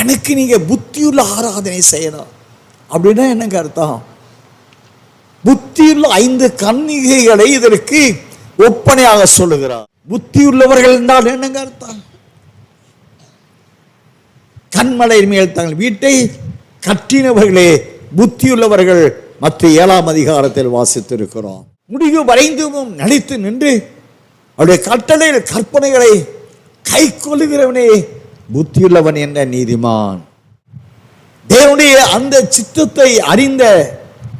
எனக்கு நீங்க புத்தியுள்ள ஆராதனை செய்யணும். அப்படின்னா என்னங்க அர்த்தம்? புத்தியுள்ள ஐந்து கன்னிகைகளை இதற்கு ஒப்பனையாக சொல்லுகிறார். புத்தியுள்ளவர்கள் என்றால் என்னங்க அர்த்தம்? கண்மலை மேல் தங்கள் வீட்டை கட்டினவர்களே புத்தியுள்ளவர்கள் மற்ற ஏழாம் அதிகாரத்தில் வாசித்திருக்கிறோம். முடிவு வரைந்தும் நடித்து நின்று அவருடைய கட்டளையில் கற்பனைகளை கை கொள்ளுகிறவனே புத்தியுள்ளவன் என்ற நீதிமான்? தேவனுடைய அந்த சித்தத்தை அறிந்த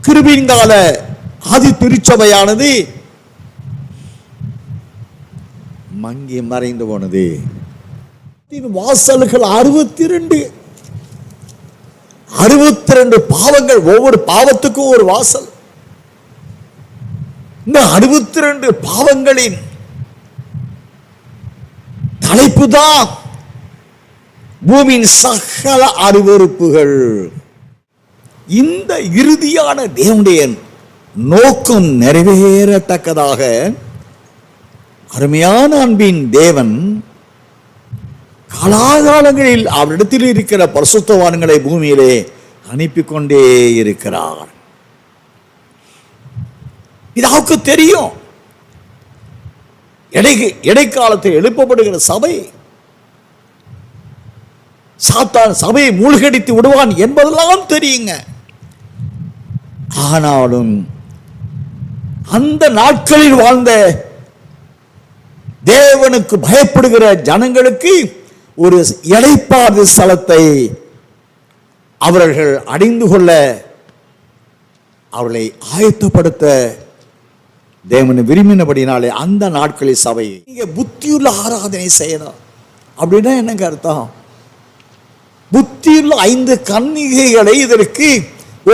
கிருபிங்கால ஆதி திருச்சபையானது மங்கி மறைந்து போனது. வாசல்கள் அறுபத்தி ரெண்டு அறுபத்தி ரெண்டு பாவங்கள் ஒவ்வொரு பாவத்துக்கும் ஒரு வாசல். இந்த அறுபத்தி ரெண்டு பாவங்களின் தலைப்பு தான் பூமியின் சகல அருவறுப்புகள் இந்த இறுதியான தேவனுடைய நோக்கம் நிறைவேறத்தக்கதாக அருமையான அன்பின் தேவன் காலாகாலங்களில் அவரிடத்தில் இருக்கிற பரிசுத்தவான்களை பூமியிலே அனுப்பி கொண்டே இருக்கிறார். இது அவருக்கு தெரியும். இடை இடைக்காலத்தில் எழுப்பப்படுகிற சபை சாத்தான் சபையை மூழ்கடித்து விடுவான் என்பதெல்லாம் தெரியுங்க. ஆனாலும் அந்த நாட்களில் வாழ்ந்த தேவனுக்கு பயப்படுகிற ஜனங்களுக்கு ஒரு இடைப்பாடு ஸ்தலத்தை அவர்கள் அடைந்து கொள்ள அவர்களை ஆயத்தப்படுத்த தேவனை விரும்பினபடினாலே அந்த நாட்களில் சபை நீங்க புத்தியுள்ள ஆராதனை செய்யணும். அப்படின்னா என்னங்க அர்த்தம்? புத்தியுள்ள ஐந்து கன்னிகைகளை இதற்கு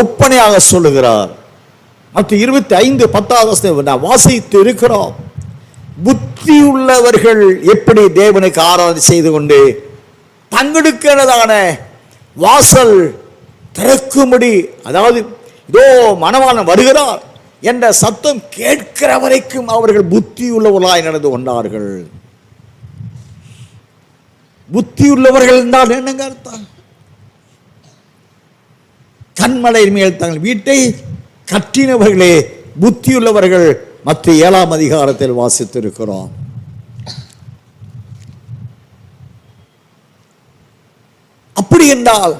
ஒப்பனையாக சொல்லுகிறார். மற்ற இருபத்தி ஐந்து பத்தாவது நான் வாசித்து இருக்கிறோம் புத்தியுள்ளவர்கள் எப்படி தேவனுக்கு ஆராதனை செய்து கொண்டு தங்களுக்கானதான வாசல் திறக்கும்படி அதாவது இதோ மணவாளன் வருகிறார் என்ற சத்தம் கேட்கிற வரைக்கும் அவர்கள் புத்தியுள்ளவர்களாய் நடந்து கொண்டார்கள். புத்தி உள்ளவர்கள் என்றால் என்னங்க அர்த்தம்? கண்மலை மேல் தங்கள் வீட்டை கட்டினவர்களே புத்தியுள்ளவர்கள் மற்ற ஏழாம் அதிகாரத்தில் வாசித்திருக்கிறோம். அப்படி என்றால்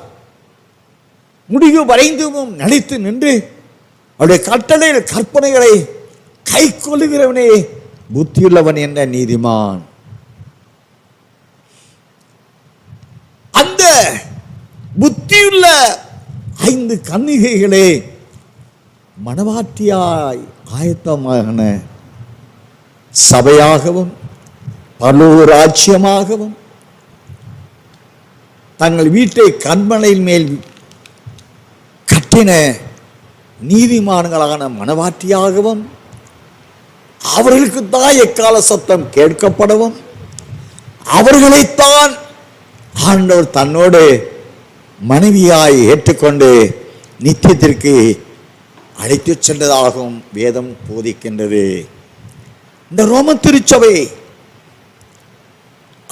முடிவு வரைந்தும் நடித்து நின்று அவருடைய கட்டளையில் கற்பனைகளை கை கொள்ளுகிறவனே புத்தியுள்ளவன் என்ற நீதிமான் அந்த புத்தியுள்ள ஐந்து கன்னிகைகளே மனவாட்டியாய் ஆயத்தமான சபையாகவும் பலூராட்சியமாகவும் தங்கள் வீட்டை கண்மனையின் மேல் கட்டின நீதிமான்களான மனவாட்டியாகவும் அவர்களுக்கு தான் எக்கால சத்தம் கேட்கப்படவும் அவர்களைத்தான் ஆண்டவர் தன்னோடு மனைவியாய் ஏற்றுக்கொண்டு நித்தியத்திற்கு அழைத்து சென்றதாகவும் வேதம் போதிக்கின்றது. இந்த ரோம திருச்சபை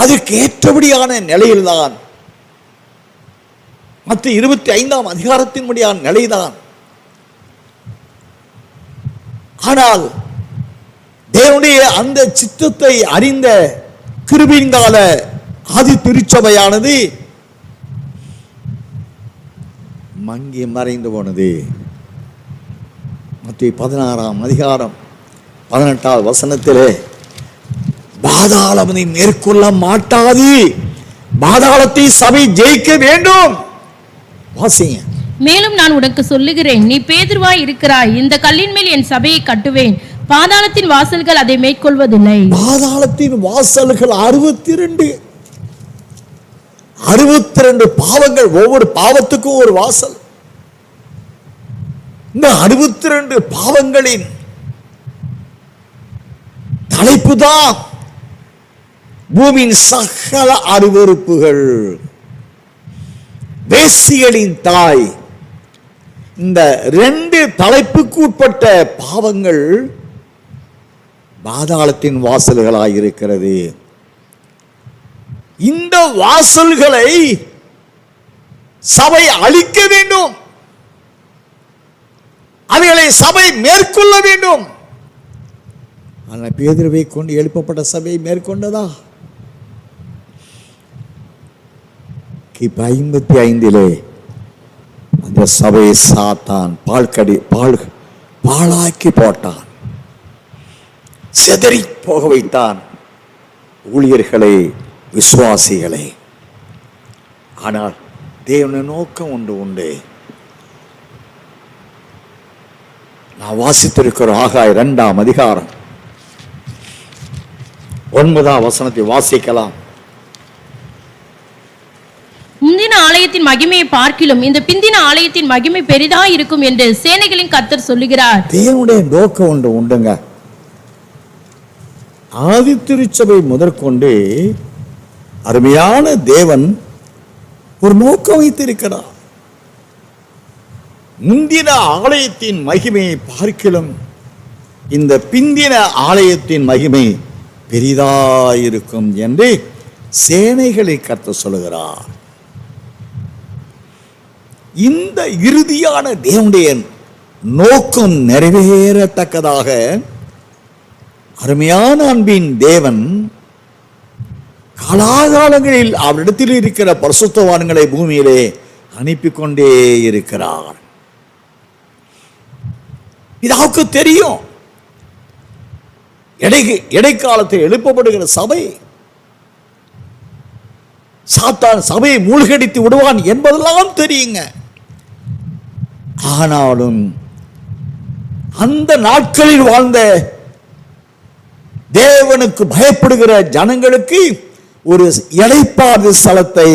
அதற்கு ஏற்றபடியான நிலையில்தான். மற்ற இருபத்தி ஐந்தாம் அதிகாரத்தின்படியான நிலைதான். ஆனால் தேவனுடைய அந்த சித்தத்தை அறிந்த கிருபிங்கால ஆதி திருச்சபையானது மங்கி மறைந்து போனது. மத்திய பதினாறாம் அதிகாரம் பதினெட்டாவது வசனத்திலே பாதாளமனை மேற்கொள்ள மாட்டாது. பாதாளத்தை சபை ஜெயிக்க வேண்டும். வாசிங்க. மேலும் நான் உனக்கு சொல்லுகிறேன் நீ பேதுருவாய் இருக்கிறாய். இந்த கல்லின் மேல் என் சபையை கட்டுவேன். பாதாளத்தின் வாசல்கள் அதை மேற்கொள்வதில்லை. பாதாளத்தின் வாசல்கள் அறுபத்தி ரெண்டு அறுபத்தி ரெண்டு பாவங்கள் ஒவ்வொரு பாவத்துக்கும் ஒரு வாசல். இந்த அறுபத்தி ரெண்டு பாவங்களின் தலைப்பு தான் பூமியின் சகல அருவறுப்புகள் வேசிகளின் தாய். இந்த ரெண்டு தலைப்புக்கு உட்பட்ட பாவங்கள் பாதாளத்தின் வாசல்களாக இருக்கிறது. இந்த வாசல்களை சபை அழிக்க வேண்டும். அவைகளை சபை மேற்கொள்ள வேண்டும். ஆனால் பேதிரவை கொண்டு எழுப்பப்பட்ட சபை மேற்கொண்டதா? கிபி ஐம்பத்தி ஐந்திலே அந்த சபையை சாத்தான் பால் கடி பால் பாழாக்கி போட்டான். செதறி போக வைத்தான். ஊழியர்களை விசுவாசிகளை. ஆனால் தேவன நோக்கம் உண்டு உண்டு. நான் வாசித்திருக்கிற ஆகாய் இரண்டாம் அதிகாரம். ஒன்பதாம் வசனத்தை வாசிக்கலாம். முந்தின ஆலயத்தின் மகிமையை பார்க்கிலும் இந்த பிந்தின ஆலயத்தின் மகிமை பெரிதா இருக்கும் என்று சேனைகளின் கர்த்தர் சொல்லுகிறார். தேவனுடைய நோக்கம் உண்டு உண்டுங்க. ஆதி திருச்சபை முதற்கொண்டு அருமையான தேவன் ஒரு நோக்கம் வைத்திருக்கிறார். முந்தின ஆலயத்தின் மகிமையை பார்க்கிலும் இந்த பிந்தின ஆலயத்தின் மகிமை பெரிதாயிருக்கும் என்று சேனைகளை கத்த சொல்லுகிறார். இந்த இறுதியான தேவனுடைய நோக்கம் நிறைவேறத்தக்கதாக அருமையான அன்பின் தேவன் காலாகாலங்களில் அவரிடத்தில் இருக்கிற பரிசுத்தவான்களை பூமியிலே அனுப்பி கொண்டே இருக்கிறார். இது அவருக்கு தெரியும். இடை இடைக்காலத்தில் எழுப்பப்படுகிற சபை. சாத்தான் சபையை மூழ்கடித்து விடுவான் என்பதெல்லாம் தெரியுங்க. ஆனாலும் அந்த நாட்களில் வாழ்ந்த தேவனுக்கு பயப்படுகிற ஜனங்களுக்கு ஒரு இடைப்பாடு ஸ்தலத்தை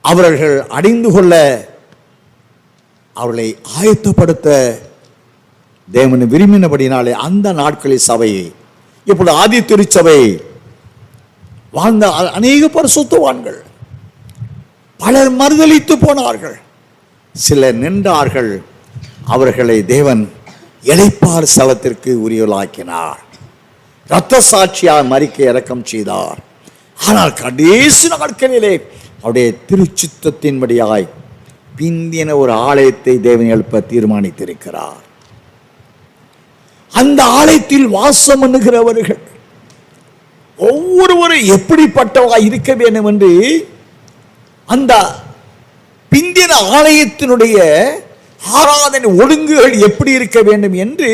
அவர்கள் அடைந்து கொள்ள அவர்களை ஆயத்தப்படுத்த தேவன் விரும்பினபடினாலே அந்த நாட்களில் சபை இப்பொழுது ஆதி திருச்சபை வாழ்ந்த அநேக அநேக பரிசுத்தவான்கள். பலர் மறுதளித்து போனார்கள். சிலர் நின்றார்கள். அவர்களை தேவன் இளைப்பார் ஸ்தலத்திற்கு உரியலாக்கினார் இரத்த சாட்சியார் மறிக்க இறக்கம் செய்தார். ஆனால் கடைசி நாட்களிலே அவருடைய திருச்சித்தத்தின்படியாய் பிந்தின ஒரு ஆலயத்தை தேவன் எழுப்ப தீர்மானித்திருக்கிறார். அந்த ஆலயத்தில் வாசம் பண்ணுகிறவர்கள் ஒவ்வொருவரும் எப்படிப்பட்டவா இருக்க வேண்டும் என்று அந்த பிந்தின ஆலயத்தினுடைய ஆராதனை ஒழுங்குகள் எப்படி இருக்க வேண்டும் என்று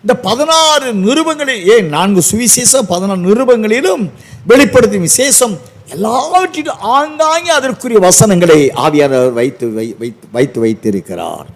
இந்த பதினாறு நிருபங்களில் ஏன் நான்கு சுவிசேஷம் பதினாறு நிருபங்களிலும் வெளிப்படுத்தும் விசேஷம் எல்லாவற்றிலும் ஆங்காங்கே அதற்குரிய வசனங்களை ஆவியானவர் வைத்து வை- வைத்து வைத்து வைத்திருக்கிறார்.